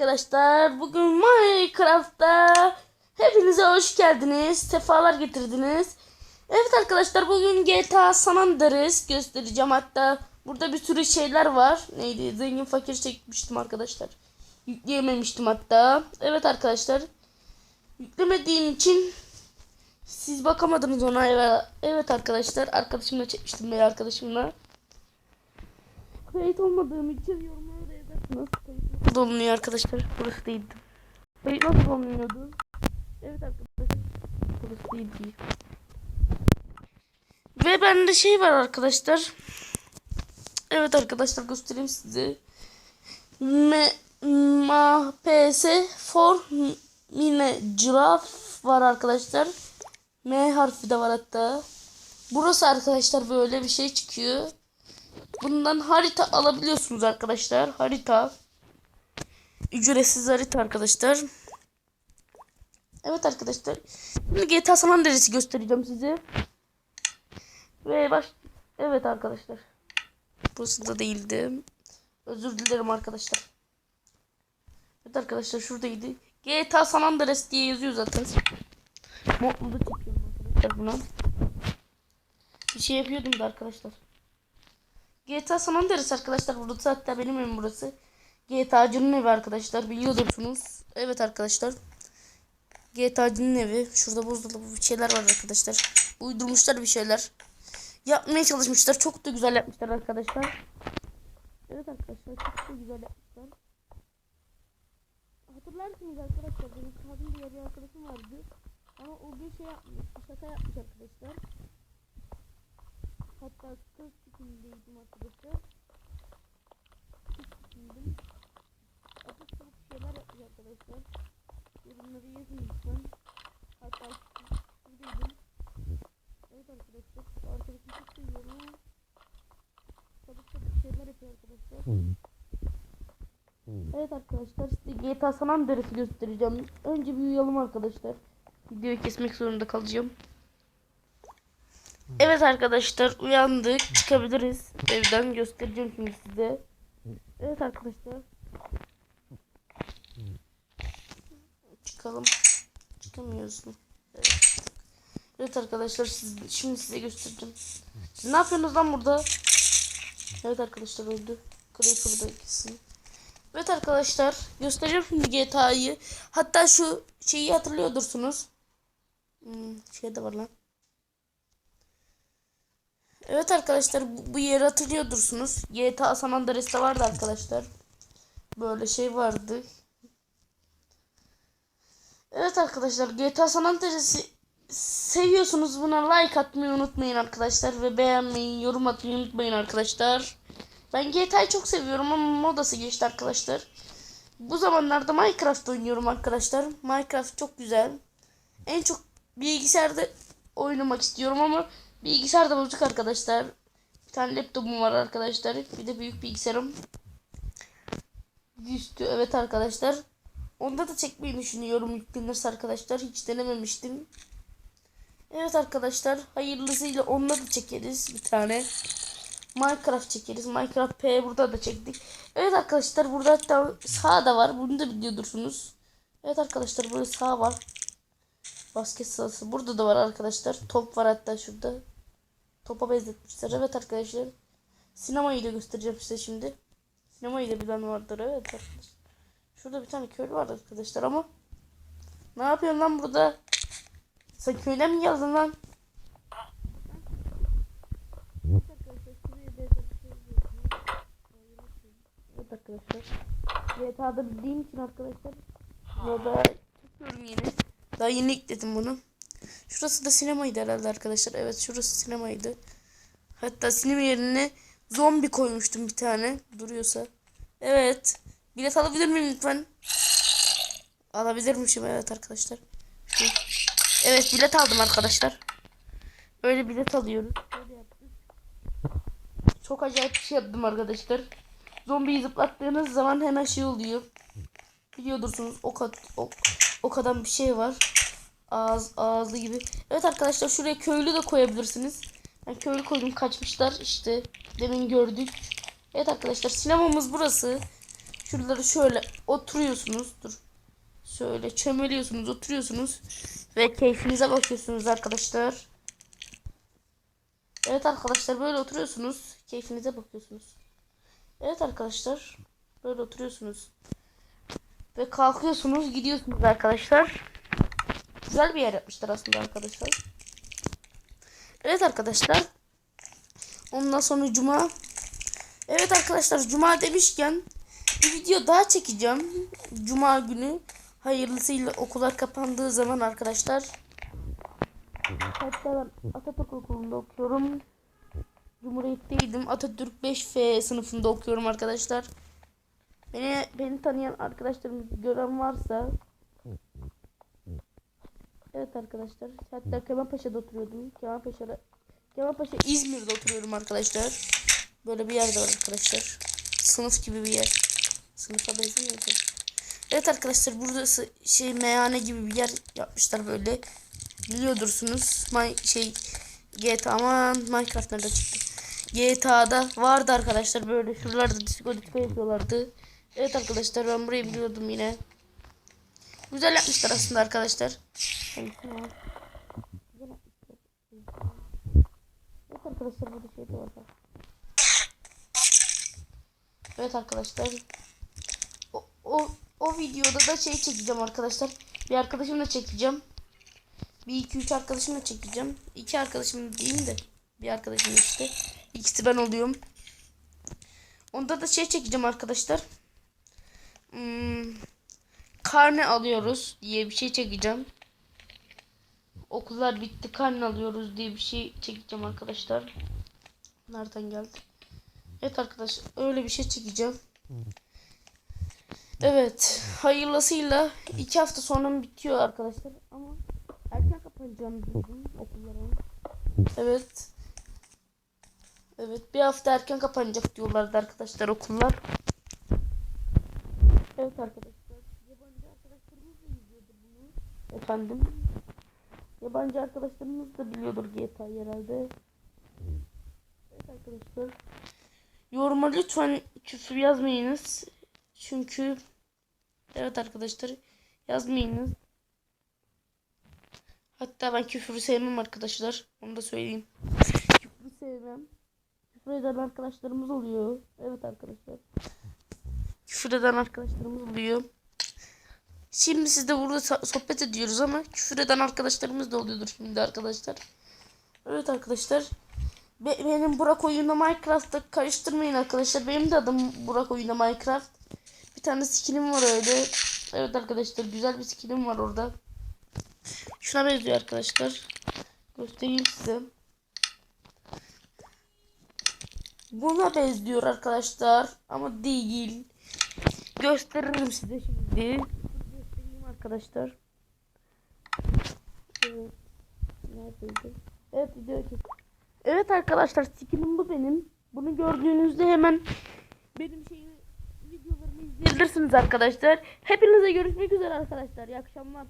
Arkadaşlar bugün Minecraft'ta hepinize hoş geldiniz. Sefalar getirdiniz. Evet arkadaşlar bugün GTA San Andreas göstereceğim. Hatta burada bir sürü şeyler var. Neydi? Zengin fakir çekmiştim arkadaşlar. Yükleyememiştim hatta. Evet arkadaşlar. Yüklemediğim için siz bakamadınız ona. Evet, arkadaşlar. Arkadaşımla çekmiştim ben arkadaşımla. Kayıt olmadığım için. Kayıt nasıl olunuyor arkadaşlar? Burası değildi. Kayıt nasıl olunuyordu? Evet arkadaşlar. Burası değildi. Ve bende şey var arkadaşlar. Evet arkadaşlar göstereyim size. M ma ps for mine giraf var arkadaşlar. M harfi de var hatta. Burası arkadaşlar böyle bir şey çıkıyor. Bundan harita alabiliyorsunuz arkadaşlar. Harita. Ücretsiz harita arkadaşlar. Evet arkadaşlar. Şimdi GTA San Andreas'ı göstereceğim size. Ve baş... Evet arkadaşlar. Burası da değildi. Özür dilerim arkadaşlar. Evet arkadaşlar şuradaydı. GTA San Andreas diye yazıyor zaten. Modlu da çekiyorum arkadaşlar buna. Bir şey yapıyordum da arkadaşlar. GTA San Andreas arkadaşlar burası hatta benim evim burası. GTA'cının evi arkadaşlar biliyordursunuz. Evet arkadaşlar. GTA'cının evi. Şurada buzdolabı bir şeyler var arkadaşlar. Uydurmuşlar bir şeyler. Yapmaya çalışmışlar. Çok da güzel yapmışlar arkadaşlar. Evet arkadaşlar çok da güzel yapmışlar. Hatırlarsınız arkadaşlar benim kadın diye bir arkadaşım vardı. Ama o bir şey yapmış. Şaka yapmış arkadaşlar. Hatta kız tipindeydim arkadaşlar. Kız tipindim. Abuk sabuk şeyler yapmış arkadaşlar. Yorumları yazın lütfen. Hatta şuradaydım. Evet arkadaşlar. Arkadaşım çok seviyorum. Sabuk sabuk şeyler yapıyor arkadaşlar. Evet arkadaşlar size GTA San Andreas'ı göstereceğim. Önce bir uyuyalım arkadaşlar. Videoyu kesmek zorunda kalacağım. Evet arkadaşlar uyandık. Çıkabiliriz. Evden göstereceğim şimdi size. Evet arkadaşlar. Çıkalım. Çıkamıyorsun. Evet. Evet arkadaşlar siz, şimdi size göstereceğim. Siz ne yapıyorsunuz lan burada? Evet arkadaşlar öldü. Creeper da ikisi. Evet arkadaşlar göstereceğim şimdi GTA'yı. Hatta şu şeyi hatırlıyordursunuz. Hmm, şey de var lan. Evet arkadaşlar bu, yeri hatırlıyordursunuz. GTA San Andreas'ta vardı arkadaşlar. Böyle şey vardı. Evet arkadaşlar GTA San Andreas'ı seviyorsunuz buna like atmayı unutmayın arkadaşlar. Ve beğenmeyi, yorum atmayı unutmayın arkadaşlar. Ben GTA'yı çok seviyorum ama modası geçti arkadaşlar. Bu zamanlarda Minecraft oynuyorum arkadaşlar. Minecraft çok güzel. En çok bilgisayarda oynamak istiyorum ama bilgisayar da bozuk arkadaşlar. Bir tane laptopum var arkadaşlar. Bir de büyük bilgisayarım. Üstü evet arkadaşlar. Onda da çekmeyi düşünüyorum yüklenirse arkadaşlar. Hiç denememiştim. Evet arkadaşlar hayırlısıyla onda da çekeriz bir tane. Minecraft çekeriz. Minecraft P burada da çektik. Evet arkadaşlar burada hatta sağ da var. Bunu da biliyordursunuz. Evet arkadaşlar burada sağ var. Basket sahası. Burada da var arkadaşlar. Top var hatta şurada. Topa benzetmişler. Evet arkadaşlar. Sinemayı da göstereceğim size şimdi. Sinemayı da bilen vardır. Evet arkadaşlar. Şurada bir tane köylü var arkadaşlar ama. Ne yapıyorsun lan burada? Sen köyden mi geldin lan? Evet arkadaşlar. GTA'da bildiğim için arkadaşlar. Burada çekiyorum yeni. Daha yeni ekledim bunu. Şurası da sinemaydı herhalde arkadaşlar. Evet şurası sinemaydı. Hatta sinema yerine zombi koymuştum bir tane. Duruyorsa. Evet. Bilet alabilir miyim lütfen? Alabilirmişim evet arkadaşlar. Evet bilet aldım arkadaşlar. Böyle bilet alıyoruz. Çok acayip bir şey yaptım arkadaşlar. Zombiyi zıplattığınız zaman hemen şey oluyor. Biliyordursunuz ok, at, ok, okadan bir şey var. Ağız, ağzı gibi. Evet arkadaşlar şuraya köylü de koyabilirsiniz. Ben köylü koydum kaçmışlar işte. Demin gördük. Evet arkadaşlar sinemamız burası. Şuraları şöyle oturuyorsunuz. Dur. Şöyle çömeliyorsunuz, oturuyorsunuz ve keyfinize bakıyorsunuz arkadaşlar. Evet arkadaşlar böyle oturuyorsunuz, keyfinize bakıyorsunuz. Evet arkadaşlar böyle oturuyorsunuz. Ve kalkıyorsunuz, gidiyorsunuz arkadaşlar. Güzel bir yer yapmışlar aslında arkadaşlar. Evet arkadaşlar. Ondan sonra cuma. Evet arkadaşlar cuma demişken bir video daha çekeceğim. Cuma günü hayırlısıyla okullar kapandığı zaman arkadaşlar. Hatta ben Atatürk Okulu'nda okuyorum. Cumhuriyet'teydim. Atatürk 5F sınıfında okuyorum arkadaşlar. Beni beni tanıyan arkadaşlarım gören varsa Evet arkadaşlar. Hatta Kemalpaşa'da oturuyordum. Kemalpaşa'da Kemalpaşa İzmir'de oturuyorum arkadaşlar. Böyle bir yerde var arkadaşlar. Sınıf gibi bir yer. Sınıfa benzemiyor da. Evet arkadaşlar burası şey meyhane gibi bir yer yapmışlar böyle. Biliyordursunuz. My, şey GTA aman Minecraft nerede çıktı? GTA'da vardı arkadaşlar böyle şuralarda disco disco yapıyorlardı. Evet arkadaşlar ben burayı biliyordum yine. Güzel yapmışlar aslında arkadaşlar. Evet arkadaşlar burada şey de bak. Evet arkadaşlar. O, o, o videoda da şey çekeceğim arkadaşlar. Bir arkadaşımla çekeceğim. Bir iki üç arkadaşımla çekeceğim. İki arkadaşım diyeyim de. Bir arkadaşım işte. İkisi ben oluyorum. Onda da şey çekeceğim arkadaşlar. Hmm, karne alıyoruz diye bir şey çekeceğim. Okullar bitti karne alıyoruz diye bir şey çekeceğim arkadaşlar. Nereden geldi? Evet arkadaşlar öyle bir şey çekeceğim. Evet hayırlısıyla iki hafta sonra bitiyor arkadaşlar ama erken kapanacağım bugün okulların. Evet. Evet bir hafta erken kapanacak diyorlardı arkadaşlar okullar. Evet arkadaşlar. Yabancı arkadaşlarımız da izliyordur bunu. Efendim. Yabancı arkadaşlarımız da biliyordur GTA'yı herhalde. Evet arkadaşlar. Yoruma lütfen küfür yazmayınız. Çünkü evet arkadaşlar yazmayınız. Hatta ben küfürü sevmem arkadaşlar. Onu da söyleyeyim. Küfürü sevmem. Küfür eden arkadaşlarımız oluyor. Evet arkadaşlar. Küfür eden arkadaşlarımız oluyor. Şimdi siz de burada so- sohbet ediyoruz ama küfür eden arkadaşlarımız da oluyordur şimdi arkadaşlar. Evet arkadaşlar. Be- benim Burak oyunda Minecraft'ta karıştırmayın arkadaşlar. Benim de adım Burak oyunda Minecraft. Bir tane skinim var öyle. Evet arkadaşlar güzel bir skinim var orada. Şuna benziyor arkadaşlar. Göstereyim size. Buna benziyor arkadaşlar ama değil. Gösteririm size şimdi. Arkadaşlar. Evet. Neredeydi? Evet video Evet arkadaşlar skinim bu benim. Bunu gördüğünüzde hemen benim şeyi videolarımı izleyebilirsiniz arkadaşlar. Hepinize görüşmek üzere arkadaşlar. İyi akşamlar.